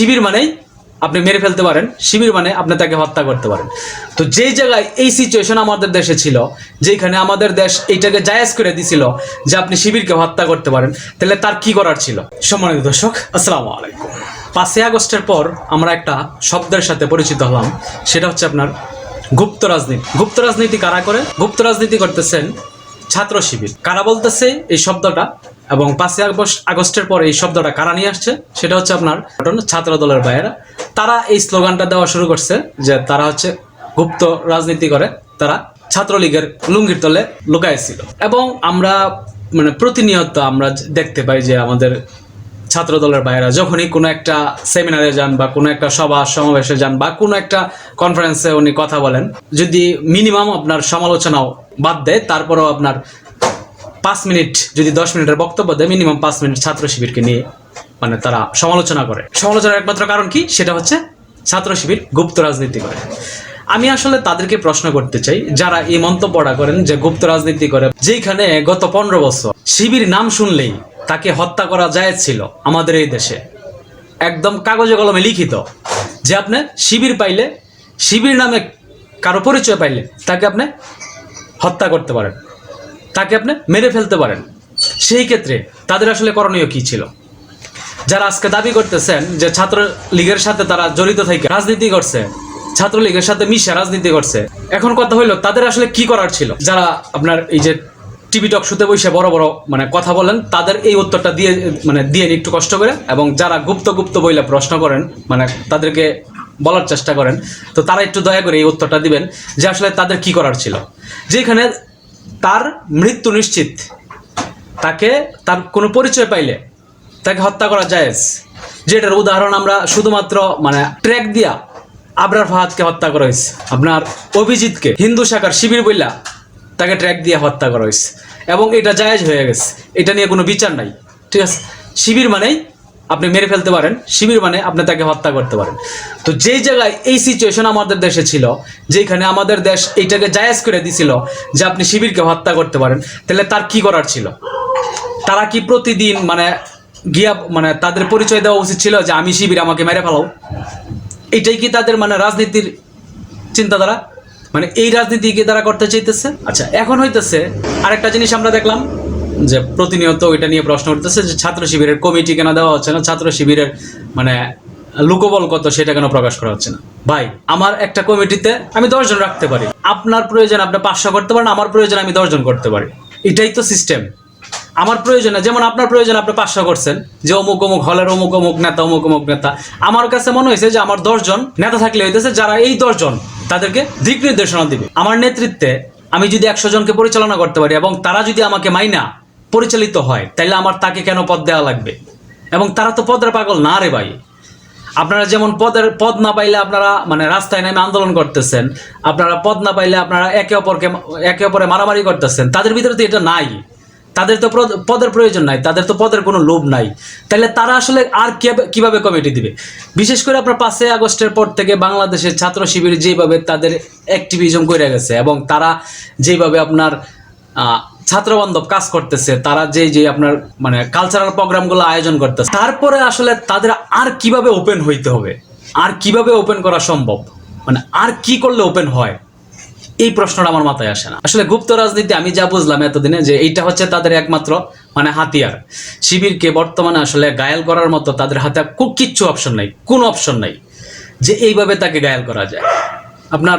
শিবির মানেই আপনি মেরে ফেলতে পারেন, শিবির মানে আপনি তাকে হত্যা করতে পারেন। তো যেই জায়গায় এই সিচুয়েশন আমাদের দেশে ছিল যেখানে আমাদের দেশ এইটাকে জায়েজ করে দিছিল যে আপনি শিবিরকে হত্যা করতে পারেন, তাহলে তার কি করার ছিল? সম্মানিত দর্শক, আসসালামু আলাইকুম। পাঁচই আগস্টের পর আমরা একটা শব্দের সাথে পরিচিত হলাম, সেটা হচ্ছে আপনার গুপ্ত রাজনীতি। গুপ্ত রাজনীতি কারা করে? গুপ্ত রাজনীতি করতেছেন ছাত্র শিবির। কারা বলতেছে এই শব্দটা? এবং পাঁচই আগস্ট আগস্টের পর এই শব্দটা কারা নিয়ে আসছে, সেটা হচ্ছে আপনার ছাত্র দলের বাইরা তারা এই স্লোগানটা দেওয়া শুরু করছে যে তারা হচ্ছে গুপ্ত রাজনীতি করে, তারা ছাত্রলীগের লুঙ্গির তলে লুকাইছিল। এবং আমরা মানে প্রতিনিয়ত আমরা দেখতে পাই যে আমাদের ছাত্র দলের বাইরা যখনই কোনো একটা সেমিনারে যান বা কোনো একটা সভা সমাবেশে যান বা কোনো একটা কনফারেন্সে উনি কথা বলেন, যদি মিনিমাম আপনার সমালোচনাও বাদ দেয়, তারপরেও আপনার পাঁচ মিনিট, যদি দশ মিনিটের বক্তব্য দেয় মিনিমাম পাঁচ মিনিট ছাত্র শিবিরকে নিয়ে মানে তারা সমালোচনা করে। সমালোচনার একমাত্র কারণ কি? সেটা হচ্ছে ছাত্র শিবির গুপ্ত রাজনীতি করে। আমি আসলে তাদেরকে প্রশ্ন করতে চাই, যারা এই মন্তব্যটা করেন যে গুপ্ত রাজনীতি করে যেখানে গত পনেরো বছর শিবির নাম শুনলেই তাকে হত্যা করা যায় ছিল আমাদের এই দেশে। একদম কাগজে কলমে লিখিত যে আপনি শিবির পাইলে, শিবির নামে কারও পরিচয় পাইলে তাকে আপনি হত্যা করতে পারেন। তাকে আপনি মেরে ফেলতে পারেন। সেই ক্ষেত্রে তাদের আসলে করণীয় কি ছিল? যারা আজকে দাবি করতেছেন যে ছাত্র লীগের সাথে তারা জড়িত থেকে রাজনীতি করছে, ছাত্রলীগের সাথে মিশে রাজনীতি করছে, এখন কথা হইল তাদের আসলে কি করার ছিল? যারা আপনার এই যে টিভি টক শুতে বসে বড় বড় মানে কথা বলেন, তাদের এই উত্তরটা দিয়ে মানে দিয়ে একটু কষ্ট করে এবং যারা গুপ্ত গুপ্ত বইলে প্রশ্ন করেন মানে তাদেরকে বলার চেষ্টা করেন, তো তারা একটু দয়া করে এই উত্তরটা দিবেন যে আসলে তাদের কি করার ছিল? যেখানে তার মৃত্যু নিশ্চিত। তাকে তার কোনো পরিচয় পাইলে তাকে হত্যা করা জায়েজ। যেটার উদাহরণ আমরা শুধুমাত্র মানে ট্র্যাক দিয়া আবরার ফাহাদকে হত্যা করা হয়েছে। আপনার অভিজিৎকে হিন্দু শাখার শিবির বইলা তাকে ট্র্যাক দিয়ে হত্যা করা হয়েছে। এবং এটা জায়েজ হয়ে গেছে। এটা নিয়ে কোনো বিচার নাই। ঠিক আছে? শিবির মানেই আপনি মেরে ফেলতে পারেন, শিবির মানে আপনি তাকে হত্যা করতে পারেন। তো যেই জায়গায় এই সিচুয়েশন আমাদের দেশে ছিল যেখানে আমাদের দেশ এইটাকে জায়েজ করে দিছিল যে আপনি শিবিরকে হত্যা করতে পারেন, তাহলে তার কি করার ছিল? তারা কি প্রতিদিন মানে গিয়া মানে তাদের পরিচয় দেওয়া উচিত ছিল যে আমি শিবির আমাকে মেরে ফেলাও? এটাই কি তাদের মানে রাজনীতির চিন্তাধারা? মানে এই রাজনীতি কি তারা করতে চাইতেছে? আচ্ছা এখন হইতেছে আরেকটা জিনিস আমরা দেখলাম। যে প্রতিনিয়ত ওইটা নিয়ে প্রশ্ন উঠতেছে যে ছাত্র শিবিরের কমিটি কেন দেওয়া হচ্ছে না? ছাত্র শিবিরের মানে লোকবল কত সেটা কেন প্রকাশ করা হচ্ছে না? ভাই, আমার একটা কমিটিতে আমি দশজন রাখতে পারি। আপনার প্রয়োজন আপনি পাঁচশো করতে পারেন, আমার প্রয়োজন আমি দশজন করতে পারি। এটাই তো সিস্টেম আমার প্রয়োজনে, যেমন আপনার প্রয়োজন আপনি পাঁচশো করছেন, যে অমুক অমুক হলের অমুক অমুক নেতা, অমুক অমুক নেতা। আমার কাছে মনে হয়েছে যে আমার দশজন নেতা থাকলে হইতেছে যারা এই দশজন তাদেরকে দিক নির্দেশনা দিবে। আমার নেতৃত্বে আমি যদি একশো জনকে পরিচালনা করতে পারি এবং তারা যদি আমাকে মাইনা পরিচালিত হয়, তাইলে আমার তাকে কেন পদ দেওয়া লাগবে? এবং তারা তো পদের পাগল, না রে ভাই। আপনারা যেমন পদের, পদ না পাইলে আপনারা মানে রাস্তায় নেমে আন্দোলন করতেছেন, আপনারা পদ না পাইলে আপনারা একে অপরকে, একে অপরে মারামারি করতেছেন, তাদের ভিতরে তো এটা নাই। তাদের তো পদের প্রয়োজন নাই, তাদের তো পদের কোনো লোভ নাই। তাহলে তারা আসলে আর কিভাবে- কমিটি দিবে? বিশেষ করে আপনার পাঁচই আগস্টের পর থেকে বাংলাদেশের ছাত্র শিবির যেভাবে তাদের অ্যাক্টিভিজম করে গেছে, এবং তারা যেভাবে আপনার আহ, ছাত্র বান্ধব কাজ করতেছে তারা যে যে আপনার মানে কালচারাল প্রোগ্রামগুলো আয়োজন করতেছে তারপরে আসলে তাদের আর কীভাবে ওপেন হইতে হবে? আর কীভাবে ওপেন করা সম্ভব? মানে আর কি করলে ওপেন হয়? এই প্রশ্নটা আমার মাথায় আসে না। আসলে গুপ্ত রাজনীতি আমি যা বুঝলাম এতদিনে যে এইটা হচ্ছে তাদের একমাত্র মানে হাতিয়ার। শিবিরকে বর্তমানে আসলে গায়াল করার মতো তাদের হাতে কিচ্ছু অপশন নাই কোনো অপশন নাই যে এইভাবে তাকে গায়াল করা যায়। আপনার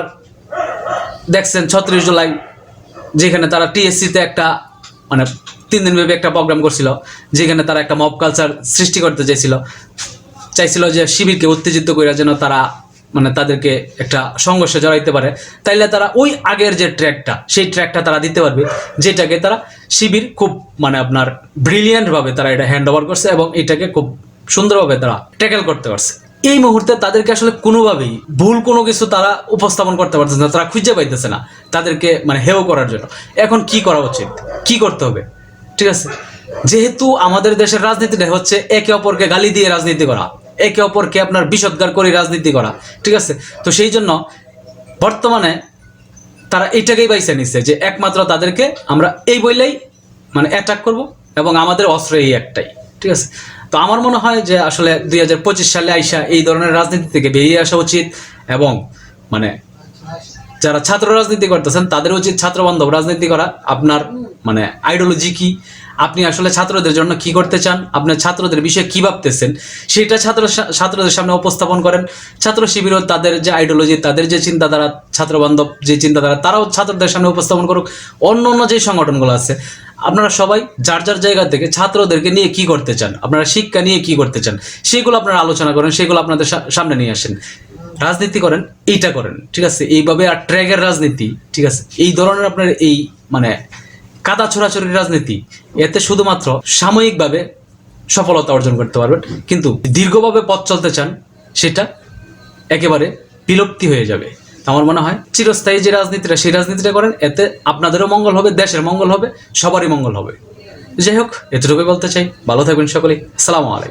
দেখছেন ছত্রিশ জুলাই যেখানে তারা টিএসসিতে একটা মানে তিন দিন ব্যাপী একটা প্রোগ্রাম করছিল, যেখানে তারা একটা মব কালচার সৃষ্টি করতে চাইছিল। চাইছিল যে শিবিরকে উত্তেজিত করে যেন তারা মানে তাদেরকে একটা সংঘর্ষে জড়াইতে পারে। তাইলে তারা ওই আগের যে ট্র্যাকটা, সেই ট্র্যাকটা তারা দিতে পারবে, যেটাকে তারা শিবির খুব মানে আপনার ব্রিলিয়ান্টভাবে তারা এটা হ্যান্ড ওভার করছে এবং এটাকে খুব সুন্দরভাবে তারা ট্যাকেল করতে পারছে। এই মুহূর্তে তাদেরকে আসলে কোনোভাবেই ভুল কোনো কিছু তারা উপস্থাপন করতে পারতেছে না, তারা খুঁজে পাইতেছে না তাদেরকে মানে হেও করার জন্য। এখন কি করা উচিত? কি করতে হবে? ঠিক আছে? যেহেতু আমাদের দেশের রাজনীতিটা হচ্ছে একে অপরকে গালি দিয়ে রাজনীতি করা, একে অপরকে আপনার বিষদগার করে রাজনীতি করা, ঠিক আছে? তো সেই জন্য বর্তমানে তারা এইটাকেই বাইছে নিচ্ছে যে একমাত্র তাদেরকে আমরা এই বইলেই মানে অ্যাটাক করব এবং আমাদের অস্ত্র এই একটাই, ঠিক আছে? তো আমার মনে হয় যে আসলে দুই হাজার পঁচিশ সালে আইসা এই ধরনের রাজনীতি থেকে বেরিয়ে আসা উচিত এবং মানে যারা ছাত্র রাজনীতি করতেছেন, তাদের উচিত ছাত্র বান্ধব রাজনীতি করা। আপনার মানে আইডিওলজি কি? আপনি আসলে ছাত্রদের জন্য কি করতে চান? আপনার ছাত্রদের বিষয়ে কি ভাবতেছেন? সেটা ছাত্র ছাত্রদের সামনে উপস্থাপন করেন। ছাত্র শিবিরও তাদের যে আইডিওলজি তাদের যে চিন্তাধারা ছাত্র বান্ধব যে চিন্তাধারা, তারাও ছাত্রদের সামনে উপস্থাপন করুক। অন্য অন্য যে সংগঠনগুলো আছে আপনারা সবাই যার যার জায়গা থেকে ছাত্রদেরকে নিয়ে কি করতে চান, আপনারা শিক্ষা নিয়ে কি করতে চান, সেগুলো আপনারা আলোচনা করেন, সেগুলো আপনাদের সামনে নিয়ে আসেন। রাজনীতি করেন, এইটা করেন, ঠিক আছে? এইভাবে আর ট্র্যাগের রাজনীতি, ঠিক আছে? এই ধরনের আপনার এই মানে কাদা ছোড়াছড়ির রাজনীতি, এতে শুধুমাত্র সাময়িকভাবে সফলতা অর্জন করতে পারবেন, কিন্তু দীর্ঘভাবে পথ চলতে চান, সেটা একেবারে বিলুপ্তি হয়ে যাবে। আমার মনে হয় চিরস্থায়ী যে রাজনীতিটা সেই রাজনীতিটা করেন, এতে আপনাদেরও মঙ্গল হবে, দেশের মঙ্গল হবে, সবারই মঙ্গল হবে। যাই হোক, এতটুকুই বলতে চাই। ভালো থাকবেন সকলেই। আসসালামু আলাইকুম।